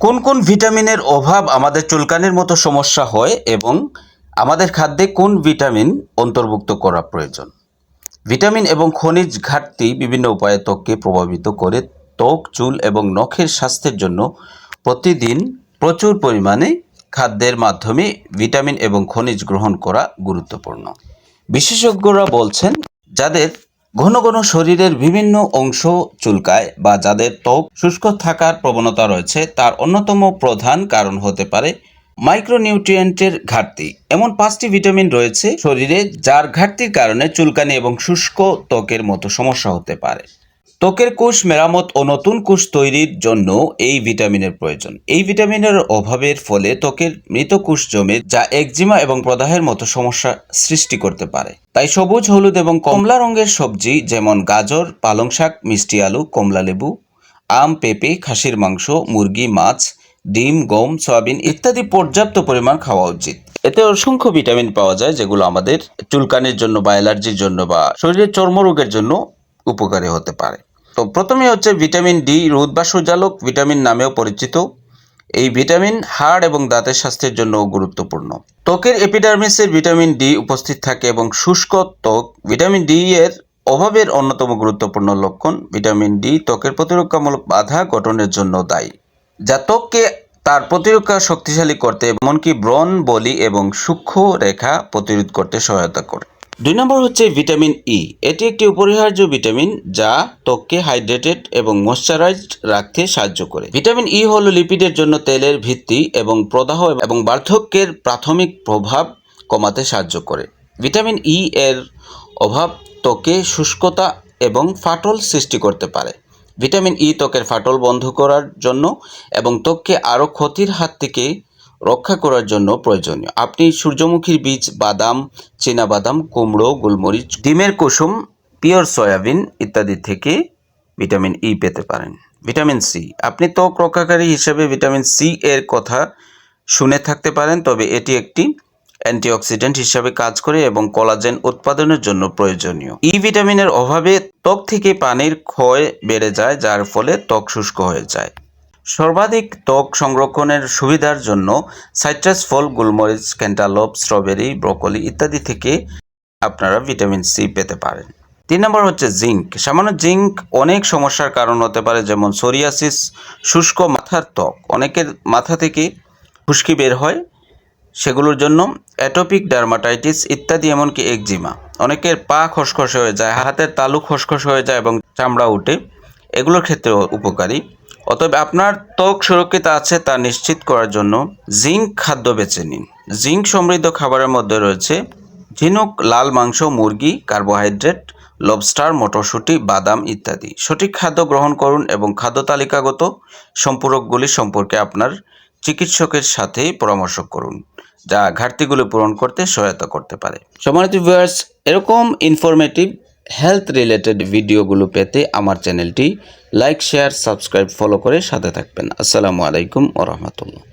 কোন কোন ভিটামিনের অভাব আমাদের চুলকানির মতো সমস্যা হয় এবং আমাদের খাদ্যে কোন ভিটামিন অন্তর্ভুক্ত করা প্রয়োজন? ভিটামিন এবং খনিজ ঘাটতি বিভিন্ন উপায়ে ত্বককে প্রভাবিত করে ত্বক, চুল এবং নখের স্বাস্থ্যের জন্য প্রতিদিন প্রচুর পরিমাণে খাদ্যের মাধ্যমে ভিটামিন এবং খনিজ গ্রহণ করা গুরুত্বপূর্ণ। বিশেষজ্ঞরা বলছেন, যাদের ঘন ঘন শরীরের বিভিন্ন অংশ চুলকায় বা যাদের ত্বক শুষ্ক থাকার প্রবণতা রয়েছে, তার অন্যতম প্রধান কারণ হতে পারে মাইক্রোনিউট্রিয়েন্টের ঘাটতি। এমন পাঁচটি ভিটামিন রয়েছে শরীরে, যার ঘাটতির কারণে চুলকানি এবং শুষ্ক ত্বকের মতো সমস্যা হতে পারে। ত্বকের কোষ মেরামত ও নতুন কোষ তৈরির জন্য এই ভিটামিনের প্রয়োজন। এই ভিটামিনের অভাবের ফলে ত্বকের মৃত কোষ জমে যা একজিমা এবং প্রদাহের মতো সমস্যা সৃষ্টি করতে পারে। তাই সবুজ, হলুদ এবং কমলা রঙের সবজি যেমন গাজর, পালং শাক, মিষ্টি আলু, কমলা লেবু, আম, পেঁপে, খাসির মাংস, মুরগি, মাছ, ডিম, গম, সয়াবিন ইত্যাদি পর্যাপ্ত পরিমাণ খাওয়া উচিত। এতে অসংখ্য ভিটামিন পাওয়া যায় যেগুলো আমাদের চুলকানির জন্য বা অ্যালার্জির জন্য বা শরীরের চর্মরোগের জন্য উপকারী হতে পারে। তো প্রথমে হচ্ছে ভিটামিন ডি, রোদ বা সূর্যালোক, ভিটামিন নামেও পরিচিত। এই ভিটামিন হাড় এবং দাঁতের স্বাস্থ্যের জন্য গুরুত্বপূর্ণ। ত্বকের এপিডার্মিসের ভিটামিন ডি উপস্থিত থাকে এবং শুষ্ক ত্বক, ভিটামিন ডি এর অভাবের অন্যতম গুরুত্বপূর্ণ লক্ষণ ভিটামিন ডি ত্বকের প্রতিরক্ষামূলক বাধা গঠনের জন্য দায়ী, যা ত্বককে তার প্রতিরক্ষা শক্তিশালী করতে, এমনকি ব্রণ, বলি এবং সূক্ষ্ম রেখা প্রতিরোধ করতে সহায়তা করে। দুই নম্বর হচ্ছে ভিটামিন ই এটি একটি অপরিহার্য ভিটামিন যা ত্বককে হাইড্রেটেড এবং ময়শ্চারাইজড রাখতে সাহায্য করে। ভিটামিন ই হল লিপিডের জন্য তেলের ভিত্তি এবং প্রদাহ এবং বার্ধক্যের প্রাথমিক প্রভাব কমাতে সাহায্য করে। ভিটামিন ই এর অভাব ত্বকে শুষ্কতা এবং ফাটল সৃষ্টি করতে পারে। ভিটামিন ই ত্বকের ফাটল বন্ধ করার জন্য এবং ত্বককে আরও ক্ষতির হাত থেকে রক্ষা করার জন্য প্রয়োজনীয়। আপনি সূর্যমুখীর বীজ, বাদাম বাদাম কুমড়ো, গোলমরিচ, ডিমের কুসুম, পিওর সয়াবিন ইত্যাদি থেকে ভিটামিন ই পেতে পারেন। ভিটামিন সি আপনি ত্বক রক্ষাকারী হিসেবে ভিটামিন সি এর কথা শুনে থাকতে পারেন, তবে এটি একটি অ্যান্টিঅক্সিডেন্ট হিসাবে কাজ করে এবং কলাজেন উৎপাদনের জন্য প্রয়োজনীয়। ই ভিটামিনের অভাবে ত্বক থেকে পানির ক্ষয় বেড়ে যায়, যার ফলে ত্বক শুষ্ক হয়ে যায়। সর্বাধিক ত্বক সংরক্ষণের সুবিধার জন্য সাইট্রাস ফল, গোলমরিচ, ক্যান্টালপ, স্ট্রবেরি, ব্রোকলি ইত্যাদি থেকে আপনারা ভিটামিন সি পেতে পারেন। তিন নম্বর হচ্ছে জিঙ্ক। সামান্য জিঙ্ক অনেক সমস্যার কারণ হতে পারে, যেমন সোরিয়াসিস, শুষ্ক মাথার ত্বক। অনেকের মাথা থেকে খুশকি বের হয়, সেগুলোর জন্য অ্যাটোপিক ডার্মাটাইটিস ইত্যাদি, এমনকি একজিমা। অনেকের পা খসখসে হয়ে যায়, হাতের তালু খসখসে হয়ে যায় এবং চামড়া উঠে। এগুলোর ক্ষেত্রেও উপকারী। অতএব আপনার ত্বক সুরক্ষিত আছে তা নিশ্চিত করার জন্য জিঙ্ক খাদ্য বেছে নিন। জিঙ্ক সমৃদ্ধ খাবারের মধ্যে রয়েছে ঝিনুক, লাল মাংস, মুরগি, কার্বোহাইড্রেট, লবস্টার, মটরশুঁটি, বাদাম ইত্যাদি। সঠিক খাদ্য গ্রহণ করুন এবং খাদ্য তালিকাগত সম্পূরকগুলি সম্পর্কে আপনার চিকিৎসকের সাথে পরামর্শ করুন, যা ঘাটতিগুলো পূরণ করতে সহায়তা করতে পারে। সম্মানিত ভিউয়ার্স এরকম ইনফরমেটিভ হেলথ রিলেটেড ভিডিওগুলো পেতে আমার চ্যানেলটি লাইক শেয়ার সাবস্ক্রাইব ফলো করে সাথে থাকবেন। আসসালামু আলাইকুম ও রহমতুল্লাহ।